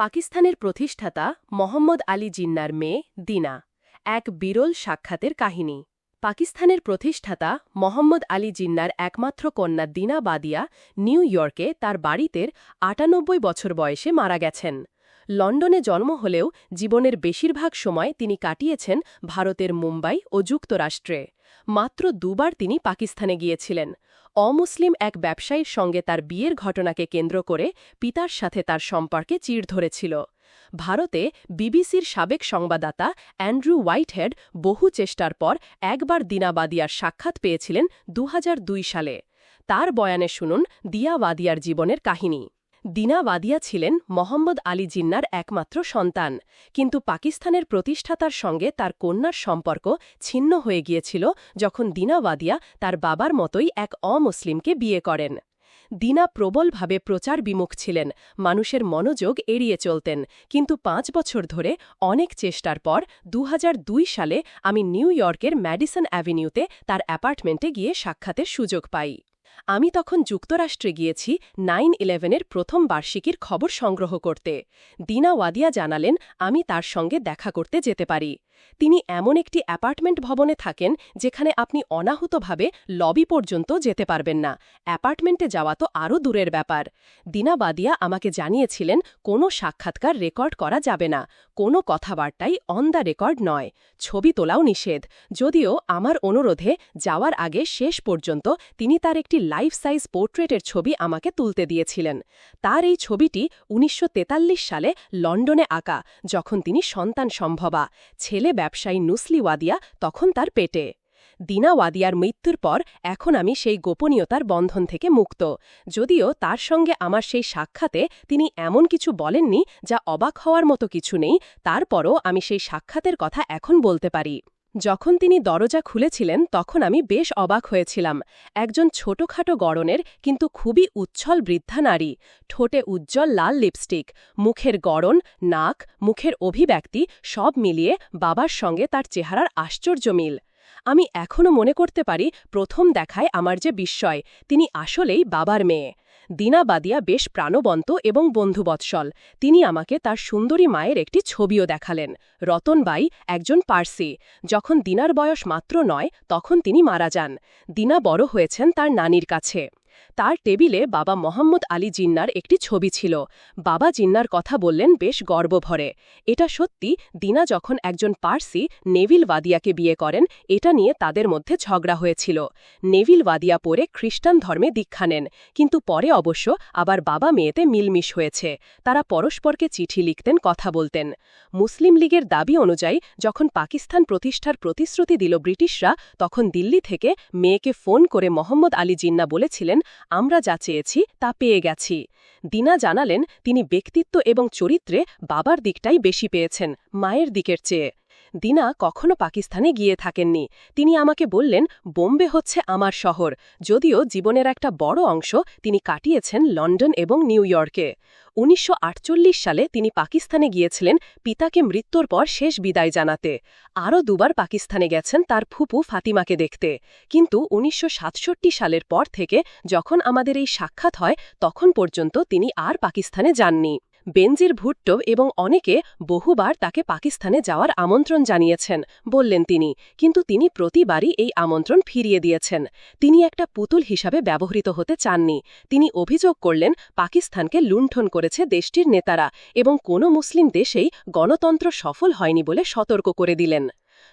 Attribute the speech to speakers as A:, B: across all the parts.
A: পাকিস্তানের প্রতিষ্ঠাতা মোহাম্মদ আলী জিন্নার মেয়ে দিনা, এক বিরল সাক্ষাতের কাহিনী। পাকিস্তানের প্রতিষ্ঠাতা মোহাম্মদ আলী জিন্নার একমাত্র কন্যা দিনা বাদিয়া নিউ ইয়র্কে তার বাড়িতে আটানব্বই বছর বয়সে মারা গেছেন। লন্ডনে জন্ম হলেও জীবনের বেশিরভাগ সময় তিনি কাটিয়েছেন ভারতের মুম্বাই ও যুক্তরাষ্ট্রে। মাত্র দুবার তিনি পাকিস্তানে গিয়েছিলেন। অমুসলিম এক ব্যবসায়ীর সঙ্গে তার বিয়ের ঘটনাকে কেন্দ্র করে পিতার সাথে তার সম্পর্কে চিড় ধরেছিল। ভারতে বিবিসির সাবেক সংবাদদাতা অ্যান্ড্রু হোয়াইটহেড বহু চেষ্টার পর একবার দিনাবাদিয়ার সাক্ষাৎ পেয়েছিলেন দু হাজার দুই সালে। তার বয়ানে শুনুন দিয়াবাদিয়ার জীবনের কাহিনী। দিনা ওয়াদিয়া ছিলেন মোহাম্মদ আলী জিন্নার একমাত্র সন্তান। কিন্তু পাকিস্তানের প্রতিষ্ঠাতার সঙ্গে তার কন্যার সম্পর্ক ছিন্ন হয়ে গিয়েছিল যখন দিনা ওয়াদিয়া তার বাবার মতোই এক অমুসলিমকে বিয়ে করেন। দিনা প্রবলভাবে প্রচার বিমুখ ছিলেন, মানুষের মনোযোগ এড়িয়ে চলতেন। কিন্তু পাঁচ বছর ধরে অনেক চেষ্টার পর দু হাজার দুই সালে আমি নিউ ইয়র্কের ম্যাডিসন অ্যাভিনিউতে তার অ্যাপার্টমেন্টে গিয়ে সাক্ষাতের সুযোগ পাই। আমি তখন যুক্তরাষ্ট্রে গিয়েছি নাইন ইলেভেনের প্রথম বার্ষিকীর খবর সংগ্রহ করতে। দিনা ওয়াদিয়া জানালেন, আমি তার সঙ্গে দেখা করতে যেতে পারি। তিনি এমন একটি অ্যাপার্টমেন্ট ভবনে থাকেন যেখানে আপনি অনাহুতভাবে লবি পর্যন্ত যেতে পারবেন না। অ্যাপার্টমেন্টে যাওয়া তো আরও দূরের ব্যাপার। দিনাবাদিয়া আমাকে জানিয়েছিলেন, কোনো সাক্ষাৎকার রেকর্ড করা যাবে না। কোনো কথাবার্তাই অন দ্য রেকর্ড নয়। ছবি তোলাও নিষেধ। যদিও আমার অনুরোধে যাওয়ার আগে শেষ পর্যন্ত তিনি তার একটি লাইফ সাইজ পোর্ট্রেটের ছবি আমাকে তুলতে দিয়েছিলেন। তার এই ছবিটি উনিশশো তেতাল্লিশ সালে লন্ডনে আঁকা, যখন তিনি সন্তান সম্ভবা। ছেলে ব্যবসায়ী নুসলি ওয়াদিয়া তখন তার পেটে। দিনা ওয়াদিয়ার মৃত্যুর পর এখন আমি সেই গোপনীয়তার বন্ধন থেকে মুক্ত। যদিও তার সঙ্গে আমার সেই সাক্ষাতে তিনি এমন কিছু বলেননি যা অবাক হওয়ার মতো কিছু নেই, তারপরও আমি সেই সাক্ষাতের কথা এখন বলতে পারি। যখন তিনি দরজা খুলেছিলেন, তখন আমি বেশ অবাক হয়েছিলাম। একজন ছোটখাটো গড়নের, কিন্তু খুবই উচ্ছল বৃদ্ধা নারী। ঠোঁটে উজ্জ্বল লাল লিপস্টিক। মুখের গড়ন, নাক, মুখের অভিব্যক্তি সব মিলিয়ে বাবার সঙ্গে তার চেহারার আশ্চর্য মিল। আমি এখনও মনে করতে পারি, প্রথম দেখায় আমার যে বিস্ময়, তিনি আসলেই বাবার মেয়ে। দিনা বাদিয়া বেশ প্রাণবন্ত এবং বন্ধুবৎসল। তিনি আমাকে তার সুন্দরী মায়ের একটি ছবিও দেখালেন। রতনবাই একজন পার্সি। যখন দিনার বয়স মাত্র নয়, তখন তিনি মারা যান। দিনা বড় হয়েছেন তার নানির কাছে। তার টেবিলে বাবা মোহাম্মদ আলী জিন্নার একটি ছবি ছিল। বাবা জিন্নার কথা বললেন বেশ গর্বভরে। এটা সত্যি, দিনা যখন একজন পার্সি নেভিল ওয়াদিয়াকে বিয়ে করেন, এটা নিয়ে তাদের মধ্যে ঝগড়া হয়েছিল। নেভিল ওয়াদিয়া পরে খ্রিস্টান ধর্মে দীক্ষা নেন, কিন্তু পরে অবশ্য আবার বাবা মেয়েতে মিলমিশ হয়েছে। তারা পরস্পরকে চিঠি লিখতেন, কথা বলতেন। মুসলিম লীগের দাবি অনুযায়ী, যখন পাকিস্তান প্রতিষ্ঠার প্রতিশ্রুতি দিল ব্রিটিশরা, তখন দিল্লি থেকে মেয়েকে ফোন করে মোহাম্মদ আলী জিন্না বলেছিলেন আমরা যা চেয়েছি তা পেয়ে গেছি। দিনা জানালেন, তিনি ব্যক্তিত্ব এবং চরিত্রে বাবার দিকটাই বেশি পেয়েছেন, মায়ের দিকের চেয়ে। দিনা কখনো পাকিস্তানে গিয়ে থাকেননি। তিনি আমাকে বললেন, বোম্বে হচ্ছে আমার শহর। যদিও জীবনের একটা বড় অংশ তিনি কাটিয়েছেন লন্ডন এবং নিউ ইয়র্কে। উনিশশো আটচল্লিশ সালে তিনি পাকিস্তানে গিয়েছিলেন, পিতাকে মৃত্যুর পর শেষ বিদায় জানাতে। আরও দুবার পাকিস্তানে গেছেন তার ফুপু ফাতিমাকে দেখতে। কিন্তু উনিশশো সাতষট্টি সালের পর থেকে যখন আমাদের এই সাক্ষাৎ হয়, তখন পর্যন্ত তিনি আর পাকিস্তানে যাননি। বেনজির ভুট্টো এবং অনেকে বহুবার তাকে পাকিস্তানে যাওয়ার আমন্ত্রণ জানিয়েছেন, বললেন তিনি। কিন্তু তিনি প্রতিবারই এই আমন্ত্রণ ফিরিয়ে দিয়েছেন। তিনি একটা পুতুল হিসাবে ব্যবহৃত হতে চাননি। তিনি অভিযোগ করলেন, পাকিস্তানকে লুণ্ঠন করেছে দেশটির নেতারা এবং কোনো মুসলিম দেশেই গণতন্ত্র সফল হয়নি বলে সতর্ক করে দিলেন।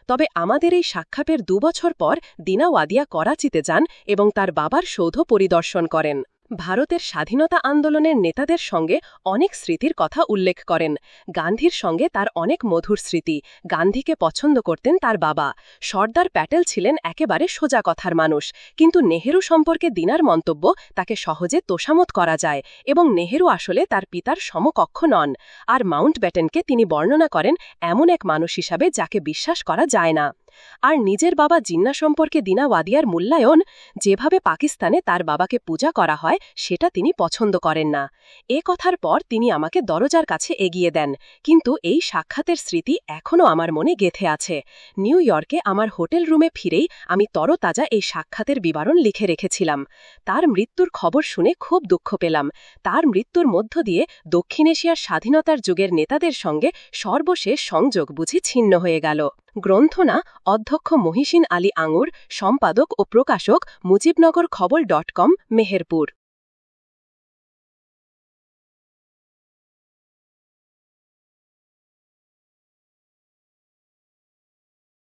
A: তবে আমাদের এই সাক্ষাতের দুবছর পর দিনা ওয়াদিয়া করাচিতে যান এবং তার বাবার সৌধ পরিদর্শন করেন। ভারতের স্বাধীনতা আন্দোলনের নেতাদের সঙ্গে অনেক স্মৃতির কথা উল্লেখ করেন। গান্ধীর সঙ্গে তার অনেক মধুর স্মৃতি। গান্ধীকে পছন্দ করতেন তার বাবা। সর্দার প্যাটেল ছিলেন একেবারে সোজা কথার মানুষ। কিন্তু নেহেরু সম্পর্কে দিনার মন্তব্য তাকে সহজে তোষামত করা যায় এবং নেহেরু আসলে তার পিতার সমকক্ষ নন। আর মাউন্ট ব্যাটেনকে তিনি বর্ণনা করেন, এমন এক মানুষ হিসাবে যাকে বিশ্বাস করা যায় না। আর নিজের বাবা জিন্না সম্পর্কে দিনা ওয়াদিয়ার মূল্যায়ন, যেভাবে পাকিস্তানে তার বাবাকে পূজা করা হয়, সেটা তিনি পছন্দ করেন না। এ কথার পর তিনি আমাকে দরজার কাছে এগিয়ে দেন, কিন্তু এই সাক্ষাতের স্মৃতি এখনও আমার মনে গেথে আছে। নিউ ইয়র্কে আমার হোটেল রুমে ফিরেই আমি তরতাজা এই সাক্ষাতের বিবরণ লিখে রেখেছিলাম। তার মৃত্যুর খবর শুনে খুব দুঃখ পেলাম। তার মৃত্যুর মধ্য দিয়ে দক্ষিণ এশিয়ার স্বাধীনতার যুগের নেতাদের সঙ্গে সর্বশেষ সংযোগ বুঝি ছিন্ন হয়ে গেল। গ্রন্থনা অধ্যক্ষ মহিষিন আলী আঙুর সম্পাদক ও প্রকাশক মুজিবনগর খবর ডট কম মেহেরপুর।